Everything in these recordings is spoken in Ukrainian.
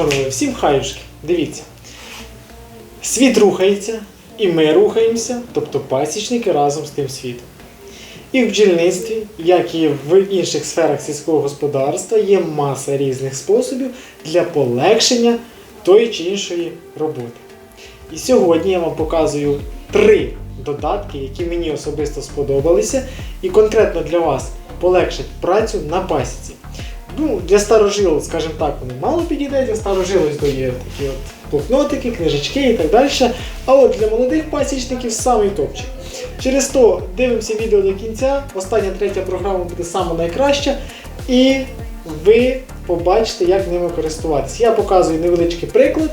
шановні, всім хаюшки. Дивіться. Світ рухається, і ми рухаємося, тобто пасічники разом з тим світом. І в бджільництві, як і в інших сферах сільського господарства, є маса різних способів для полегшення тої чи іншої роботи. І сьогодні я вам показую три додатки, які мені особисто сподобалися, і конкретно для вас полегшать працю на пасіці. Ну, для старожил, скажімо так, вони мало підійде, для старожил ось є такі от блокнотики, книжечки і так далі. А от для молодих пасічників самий топчик. Через то дивимося відео до кінця. Остання третя програма буде саме найкраща. І ви побачите, як ними користуватися. Я показую невеличкий приклад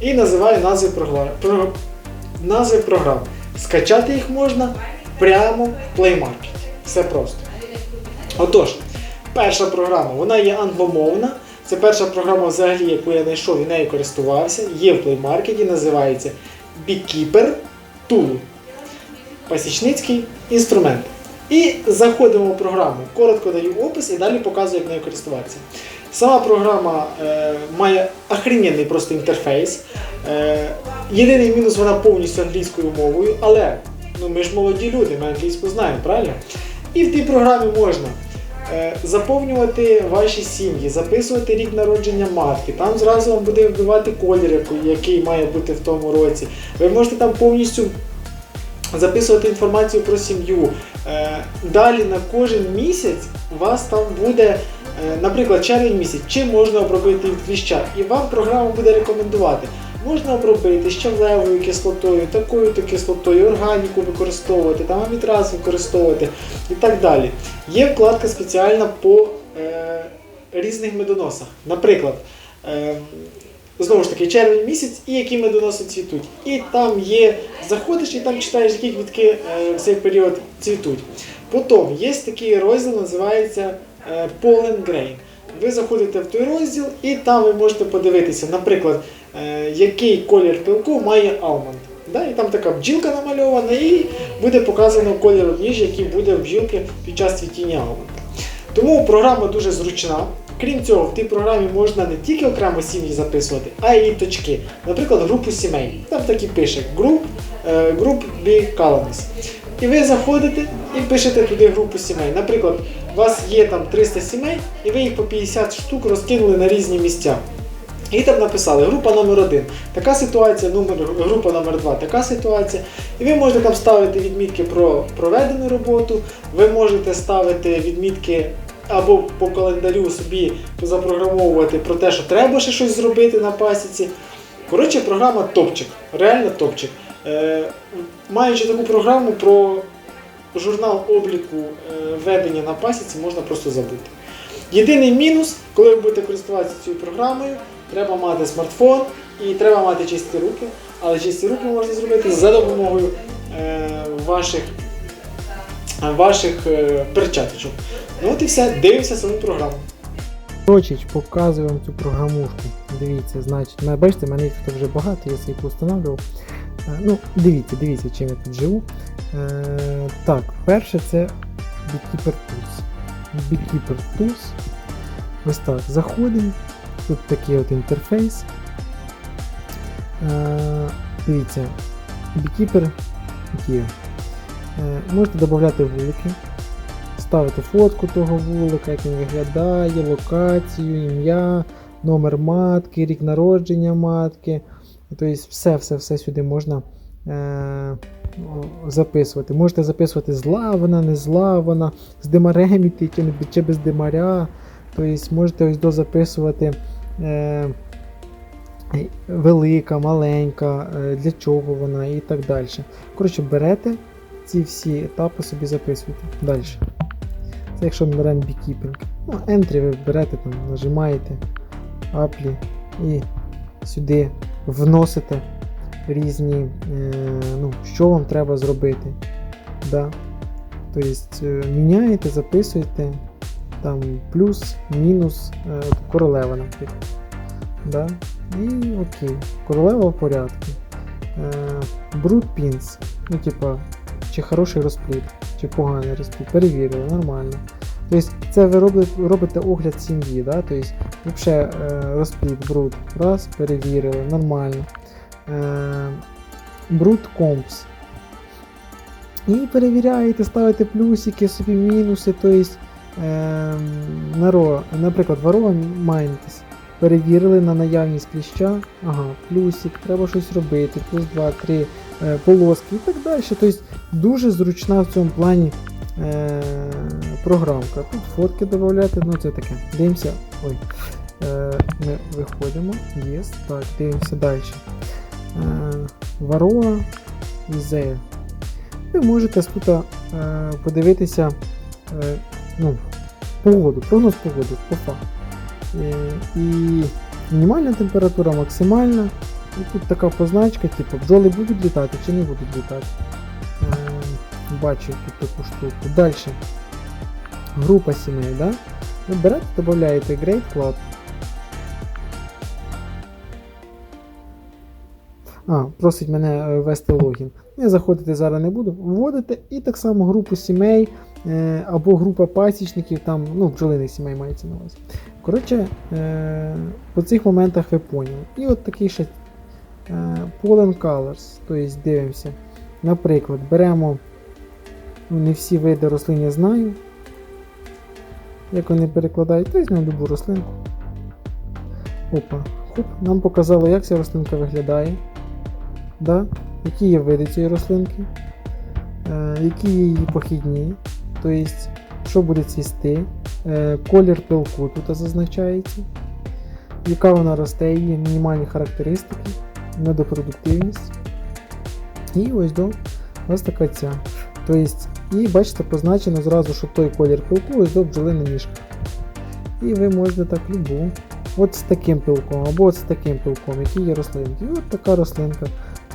і називаю назви програм. Про... Назви програм. Скачати їх можна прямо в Play Market. Все просто. Отож, перша програма, вона є англомовна. Це перша програма, взагалі, яку я знайшов і нею користувався. Є в Play Market, називається Beekeeper Tool. Пасічницький інструмент. І заходимо в програму. Коротко даю опис і далі показую, як нею користуватися. Сама програма е, має охрененний просто інтерфейс. Е, єдиний мінус вона повністю англійською мовою, але ну, ми ж молоді люди, ми англійську знаємо, правильно? І в тій програмі можна заповнювати ваші сім'ї, записувати рік народження матки. Там зразу вам буде вбивати колір, який- має бути в тому році. Ви можете там повністю записувати інформацію про сім'ю. Е, Далі на кожен місяць у вас там буде, е, наприклад, червень місяць, чим можна обробити кліща. І вам програма буде рекомендувати. Можна обробити щавлевою кислотою, такою-то кислотою, органіку використовувати, там амітраз використовувати і так далі. Є вкладка спеціальна по е, різних медоносах. Наприклад, е, знову ж таки, червень місяць і які медоноси цвітуть. І там є, заходиш і там читаєш, які квітки е, в цей період цвітуть. Потім є такий розділ, називається е, Pollen Grain. Ви заходите в той розділ і там ви можете подивитися, наприклад, який колір пилку має алмонд. Да? І там така бджілка намальована, і буде показано колір ніж, який буде в бджілки під час цвітіння алмонда. Тому програма дуже зручна. Крім цього, в тій програмі можна не тільки окремо сім'ї записувати, а й точки. Наприклад, групу сімей. Там так і пише group, е, group B colonies. І ви заходите і пишете туди групу сімей. Наприклад, у вас є там 300 сімей, і ви їх по 50 штук розкинули на різні місця. І там написали група номер 1 така ситуація, номер, група номер 2 така ситуація. І ви можете там ставити відмітки про проведену роботу, ви можете ставити відмітки або по календарю собі запрограмовувати про те, що треба ще щось зробити на пасіці. Коротше, програма топчик, реально топчик. Е, маючи таку програму про журнал обліку е, ведення на пасіці, можна просто забути. Єдиний мінус, коли ви будете користуватися цією програмою, треба мати смартфон і треба мати чисті руки, але чисті руки можна зробити за допомогою е, ваших, ваших е, перчаточок. Ну от і все, дивимося саму програму. Коротше, показую вам цю програмушку. Дивіться, значить, бачите, мене їх тут вже багато, я собі поустанавливав. Е, Ну, дивіться, дивіться, чим я тут живу. Е, так, перше це Beekeeper Tools. Beekeeper Tools. Ось так, заходимо. Тут такий от інтерфейс. Е, дивіться, Beekeeper є. Е, можете додати вулики ставити фотку того вулика, як він виглядає, локацію, ім'я, номер матки, рік народження матки. Тобто все-все-все сюди можна е- записувати. Можете записувати зла вона, не зла вона, з димарем іти чи, без димаря. Тобто можете ось дозаписувати велика, маленька, е, для чого вона і так далі. Коротше, берете ці всі етапи собі записуєте. Далі. Це якщо ми беремо beekeeping. Ну, Entry ви берете, там, нажимаєте Apply і сюди вносите різні, е, ну, що вам треба зробити. Да. Тобто е, міняєте, записуєте там плюс, мінус, е, королева, наприклад. Да. І окей. Королева в порядку. Е, Brood pins. Ну, типа, чи хороший розплід, чи поганий розплід. Перевірили, нормально. Тобто це ви робите, робите огляд сім'ї, да? тобто взагалі е, розплід, бруд, раз, перевірили, нормально. Бруд компс. І перевіряєте, ставите плюсики, собі мінуси, тобто наприклад, варова майнитесь. Перевірили на наявність кліща, ага, плюсик, треба щось робити, плюс 2, 3 е, полоски і так далі. Тобто дуже зручна в цьому плані е, програмка. Тут фотки додати, ну це таке. Дивимося. Ой. Е, ми виходимо. Єс. Так, дивимося далі. Е, Варова Ізея. Ви можете тут е, подивитися е, ну, погоду, прогноз погоди по факту. Е, і мінімальна температура, максимальна. І тут така позначка, типу, бджоли будуть літати чи не будуть літати. Е, бачу тут таку штуку. Далі. Група сімей, да? Ви берете, додаєте Great Cloud. А, просить мене е, ввести логін. Я заходити зараз не буду. Вводите і так само групу сімей е, або група пасічників, там, ну, бджолиних сімей мається на увазі. Коротше, е, по цих моментах ви поняли. І от такий ще е, Pollen Colors. Тобто дивимося. Наприклад, беремо. Ну, не всі види рослин я знаю. Як вони перекладають, то візьмемо любу рослинку. Опа, хоп, нам показало, як ця рослинка виглядає. Да? Які є види цієї рослинки, е, які її похідні, тобто, що буде цвісти, е, колір пилку тут зазначається, яка вона росте, її мінімальні характеристики, медопродуктивність. І ось до ось така ця. Тобто, і бачите, позначено зразу, що той колір пилку ось до бджолина ніжка. І ви можете так любу. От з таким пилком, або от з таким пилком, які є рослинки. І от така рослинка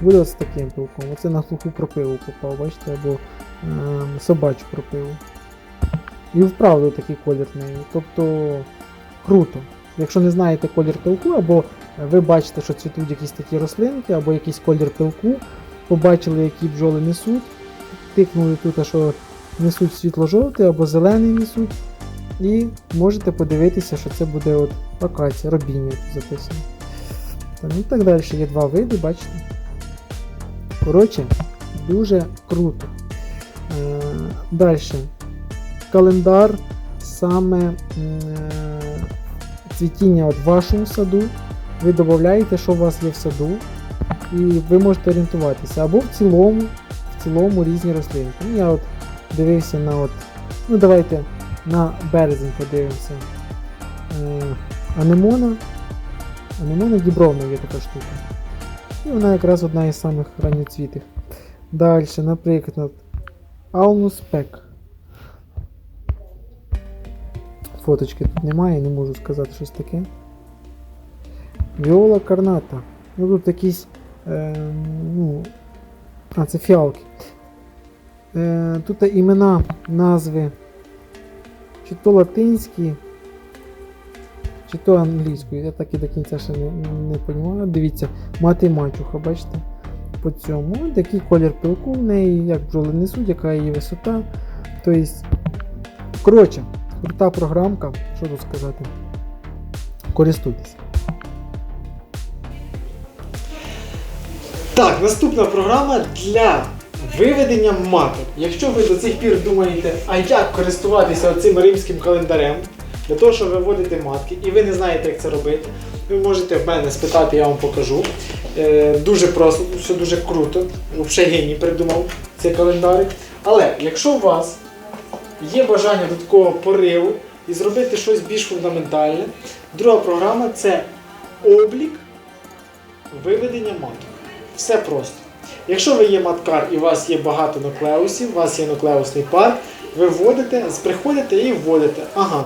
буде от з таким пилком. Оце на глуху пропилу попав, бачите, або ем, собачу пропилу. І вправду такий колір неї. Тобто круто. Якщо не знаєте колір пилку, або ви бачите, що цвітуть якісь такі рослинки, або якийсь колір пилку, побачили, які бджоли несуть, тикнули тут, що несуть світло-жовтий або зелений несуть. І можете подивитися, що це буде от акація, робіння записано. Там так далі. Є два види, бачите. Коротше, дуже круто. Далі. Календар саме е, цвітіння от в вашому саду. Ви додаєте, що у вас є в саду, і ви можете орієнтуватися. Або в цілому, в цілому різні рослинки. Ну, я от дивився на от. Ну давайте на березень подивимося. Е, анемона. Анемона дібровна є така штука. І вона якраз одна із самих ранньоцвітих. Далі, наприклад, Spec. Фоточки тут немає, не можу сказати щось таке. Віола Карната. Ну тут якісь. Е, ну, а, це фіалки. Е, тут імена, назви. Чи то латинські, чи то англійською. Я так і до кінця ще не, не розумію. Дивіться, мати і мачуха, бачите? По цьому. Який колір пилку в неї, як бджоли несуть, яка її висота. Тобто, коротше, крута програмка, що тут сказати. Користуйтесь. Так, наступна програма для виведення маток. Якщо ви до цих пір думаєте, а як користуватися цим римським календарем, для того, щоб виводити матки, і ви не знаєте, як це робити, ви можете в мене спитати, я вам покажу. Е, дуже просто, все дуже круто. Взагалі геній придумав цей календарик. Але якщо у вас є бажання до такого пориву і зробити щось більш фундаментальне, друга програма це облік виведення маток. Все просто. Якщо ви є маткар і у вас є багато нуклеусів, у вас є нуклеусний парк, ви вводите, приходите і вводите. Ага.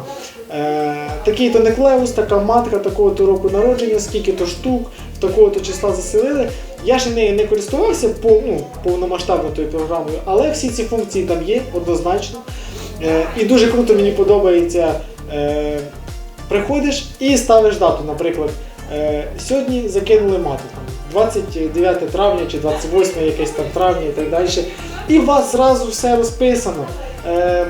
Е, такий-то нуклеус, така матка, такого-то року народження, скільки-то штук, такого-то числа заселили. Я ще нею не користувався ну, повномасштабно тою програмою, але всі ці функції там є однозначно. Е, і дуже круто мені подобається. Е, приходиш і ставиш дату, наприклад, е, сьогодні закинули мату. Там, 29 травня чи 28 якесь там травня і так далі. І у вас зразу все розписано. Е,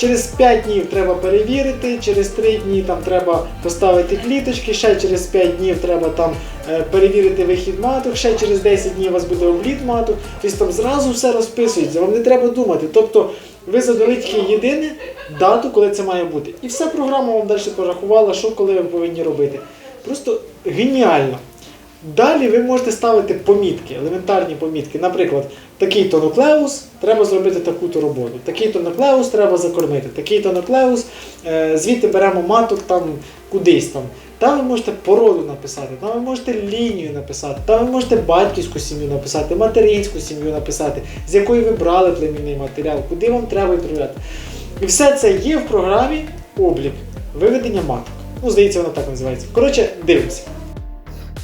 Через 5 днів треба перевірити, через 3 дні там треба поставити кліточки, ще через 5 днів треба там е, перевірити вихід маток, ще через 10 днів у вас буде обліт маток. Тобто там зразу все розписується, вам не треба думати. Тобто ви задали тільки єдине дату, коли це має бути. І вся програма вам далі порахувала, що коли ви повинні робити. Просто геніально. Далі ви можете ставити помітки, елементарні помітки. Наприклад, такий-то нуклеус, треба зробити таку-то роботу. Такий-то нуклеус треба закормити. Такий-то нуклеус, е, звідти беремо маток там кудись там. Там ви можете породу написати, там ви можете лінію написати, там ви можете батьківську сім'ю написати, материнську сім'ю написати, з якої ви брали племінний матеріал, куди вам треба відправляти. І все це є в програмі облік виведення маток. Ну, здається, вона так називається. Коротше, дивимося.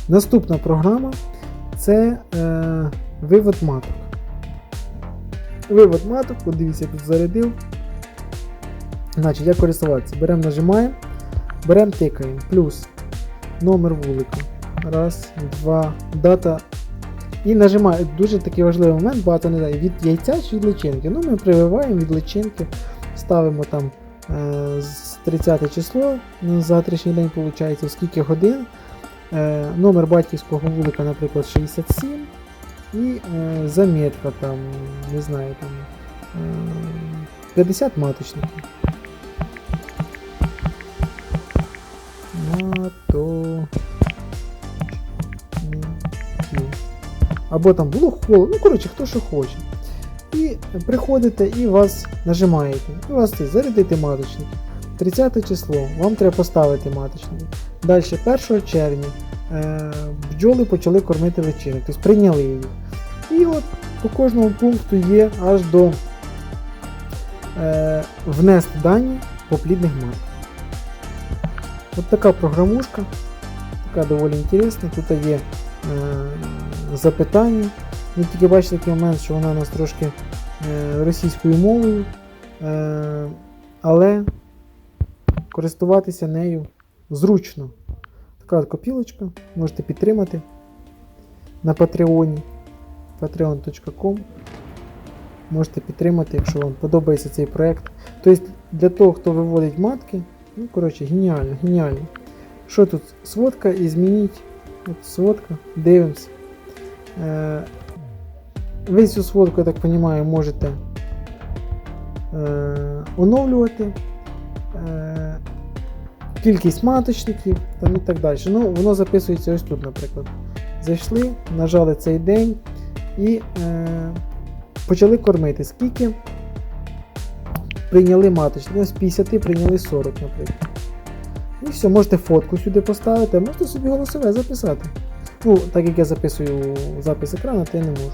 Наступна програма це е, вивод маток. Вивод маток, от дивіться, я тут зарядив. Значить, як користуватися? Беремо, нажимаємо, беремо, тикаємо, плюс номер вулика. Раз, два, дата. І нажимаємо. Дуже такий важливий момент, багато не знає, від яйця чи від личинки. Ну, ми прививаємо від личинки, ставимо там е, з 30 число на завтрашній день, виходить, скільки годин. Е, номер батьківського вулика, наприклад, 67. І е, замітка там, не знаю, там е, 50 маточників. Маточників. Або там було холодно, ну коротше, хто що хоче. І приходите і вас нажимаєте. І у вас це зарядити маточник. 30 число, вам треба поставити маточник. Далі, 1 червня, е, бджоли почали кормити личинок, тобто прийняли її. І от по кожному пункту є аж до е, внести дані по плідних маток. От така програмушка, така доволі інтересна. Тут є е, запитання. Ви тільки бачите такий момент, що вона у нас трошки е, російською мовою, е, але користуватися нею зручно. Така копілочка, можете підтримати на Патреоні patreon.com. Можете підтримати, якщо вам подобається цей проект. Тобто для того, хто виводить матки, ну, коротше, геніально, геніально. Що тут? Сводка і змініть. От сводка, дивимось. Е, ви цю сводку, я так розумію, можете е, оновлювати. Е, кількість маточників там і так далі. Ну, воно записується ось тут, наприклад. Зайшли, нажали цей день і е, почали кормити. Скільки прийняли маточників? Ось 50 прийняли 40, наприклад. І все, можете фотку сюди поставити, можете собі голосове записати. Ну, так як я записую запис екрану, то я не можу.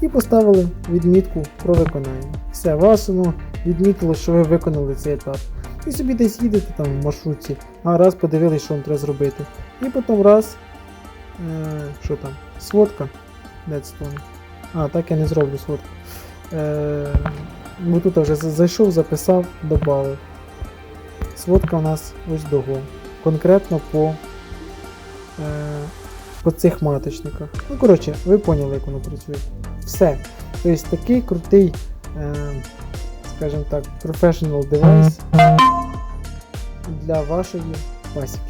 І поставили відмітку про виконання. Все, вас воно відмітило, що ви виконали цей етап. І собі десь їдете там в маршрутці, а раз подивились, що вам треба зробити. І потім раз. Е, що там? Сводка. Там? А, так я не зроблю сводку. Е, бо тут вже зайшов, записав, додав. Сводка у нас ось дого. Конкретно по, е, по цих маточниках. Ну, коротше, ви поняли, як воно працює. Все. Тобто такий крутий, е, скажімо так, professional девайс для вашої пасіки.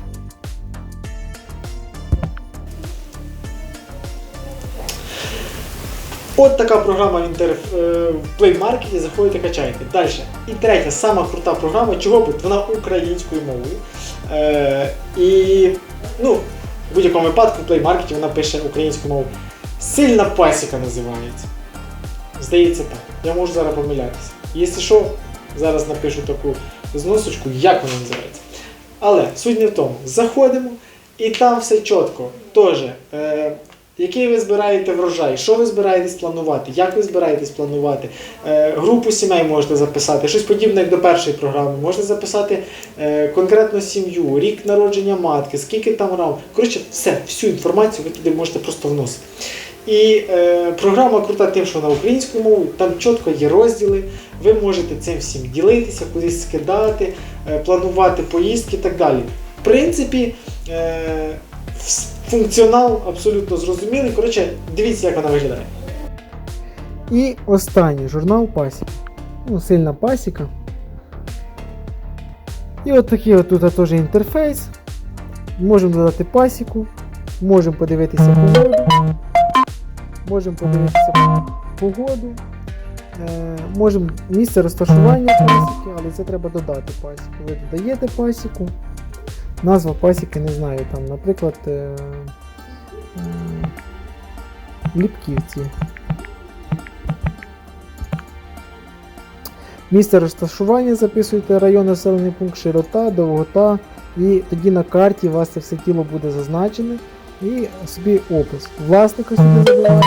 От така програма в, інтер... е, в Play Market, заходите, качаєте. Далі. І третя, сама крута програма, чого б, вона українською мовою. Е, і ну, в будь-якому випадку в Play Market вона пише українською мовою. Сильна пасіка називається. Здається так. Я можу зараз помилятися. Якщо що, зараз напишу таку зносочку, як вона називається. Але суть не в тому. Заходимо, і там все чітко. Теж. Е, який ви збираєте врожай, що ви збираєтесь планувати, як ви збираєтесь планувати, е, групу сімей можете записати, щось подібне, як до першої програми. Можете записати е, конкретну сім'ю, рік народження матки, скільки там рам. Коротше, все, всю інформацію ви туди можете просто вносити. І е, програма крута тим, що вона українською мовою, там чітко є розділи, ви можете цим всім ділитися, кудись скидати, е, планувати поїздки і так далі. В принципі, е, функціонал абсолютно зрозумілий. Коротше, дивіться, як вона виглядає. І останній журнал пасіка. Ну, сильна пасіка. І от такий от тут теж інтерфейс. Можемо додати пасіку, можемо подивитися погоду. Можемо подивитися погоду. Е, можемо місце розташування пасіки, але це треба додати пасіку. Ви додаєте пасіку. Назва пасіки не знаю, там, наприклад, е, Ліпківці. Місце розташування записуєте район, населений пункт, широта, довгота, і тоді на карті у вас це все тіло буде зазначене. І собі опис. Власника сюди забиваєте.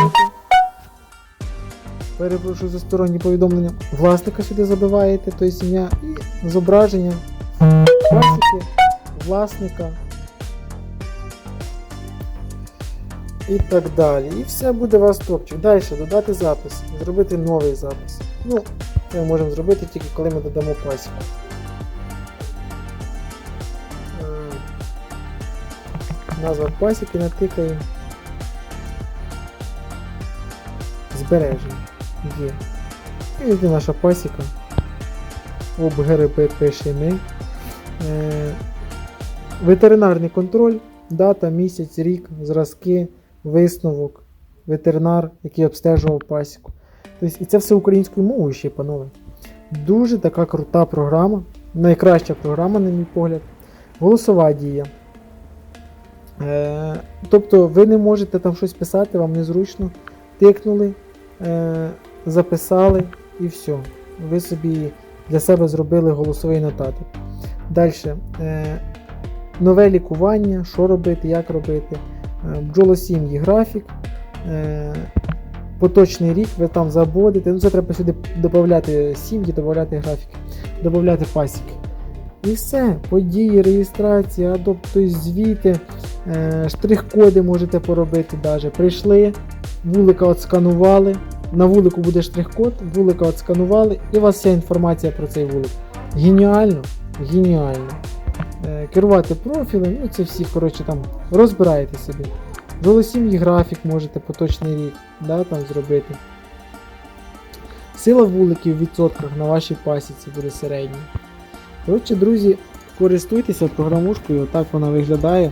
Перепрошую за сторонні повідомлення. Власника сюди забиваєте, тобто ім'я і зображення пасіки, власника. І так далі. І все буде у вас топчик. Далі додати запис, зробити новий запис. Ну, це ми можемо зробити тільки коли ми додамо пасіку. Назва пасіки натикаємо. Збереження. Є. І ось наша пасіка. ОБГРП пише ми. Е, ветеринарний контроль, дата, місяць, рік, зразки, висновок, ветеринар, який обстежував пасіку. Тобто, і це все українською мовою ще, панове. Дуже така крута програма, найкраща програма, на мій погляд. Голосова дія. Е, тобто ви не можете там щось писати, вам незручно. Тикнули, е, записали і все. Ви собі для себе зробили голосовий нотаток. Далі. Е, нове лікування, що робити, як робити. Е, бджолосім'ї графік. Е, поточний рік ви там заводите. Ну, це треба сюди додати сім'ї, додати графіки, додати пасіки. І все. Події, реєстрація, адоп, тобто звіти, е, штрих-коди можете поробити. Даже. Прийшли, вулика отсканували. На вулику буде штрих-код, вулика отсканували, і у вас вся інформація про цей вулик. Геніально, геніально. Е, керувати профілем, ну це всі, коротше, там розбираєте собі. Жолосім'ї графік можете поточний рік да, там зробити. Сила вуликів в відсотках на вашій пасіці буде середня. Коротше, друзі, користуйтеся програмушкою, отак вона виглядає.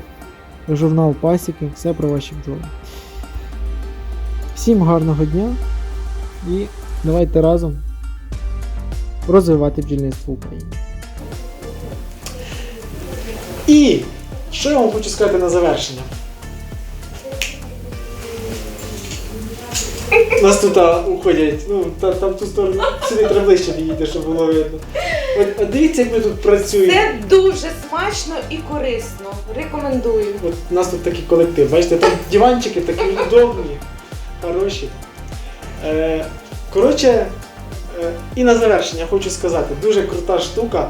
Журнал пасіки, все про ваші бджоли. Всім гарного дня і давайте разом розвивати бджільництво в Україні. І що я вам хочу сказати на завершення? У Нас тут уходять, ну та, там ту сторону сюди треба ближче підійти, щоб було видно. От, от дивіться, як ми тут працюємо. Це дуже смачно і корисно. Рекомендую. От у нас тут такий колектив. Бачите, там диванчики такі удобні, хороші. Е, коротше, е, і на завершення хочу сказати, дуже крута штука.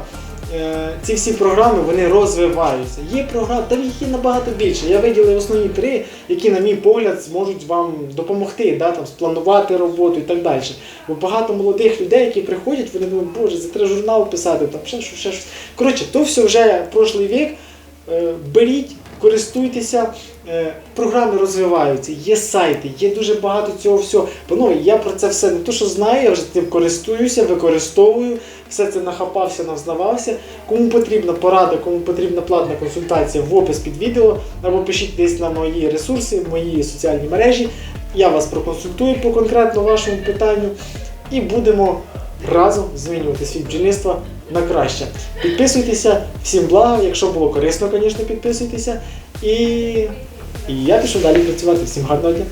Е, ці всі програми вони розвиваються. Є програми, там їх є набагато більше. Я виділив основні три, які, на мій погляд, зможуть вам допомогти, да, там, спланувати роботу і так далі. Бо багато молодих людей, які приходять, вони думають, боже, за треба журнал писати, там ще щось, ще щось. Коротше, то все вже прошлий вік. Е, беріть, користуйтеся, е, програми розвиваються, є сайти, є дуже багато цього всього. Панове, я про це все не то, що знаю, я вже цим користуюся, використовую, все це нахапався, навзнавався. Кому потрібна порада, кому потрібна платна консультація в опис під відео, або пишіть десь на мої ресурси, мої соціальні мережі. Я вас проконсультую по конкретно вашому питанню і будемо разом змінювати світ бджільництва на краще. Підписуйтеся, всім блага, якщо було корисно, звісно, підписуйтеся. І, і я пішов далі працювати. Всім гарного дня.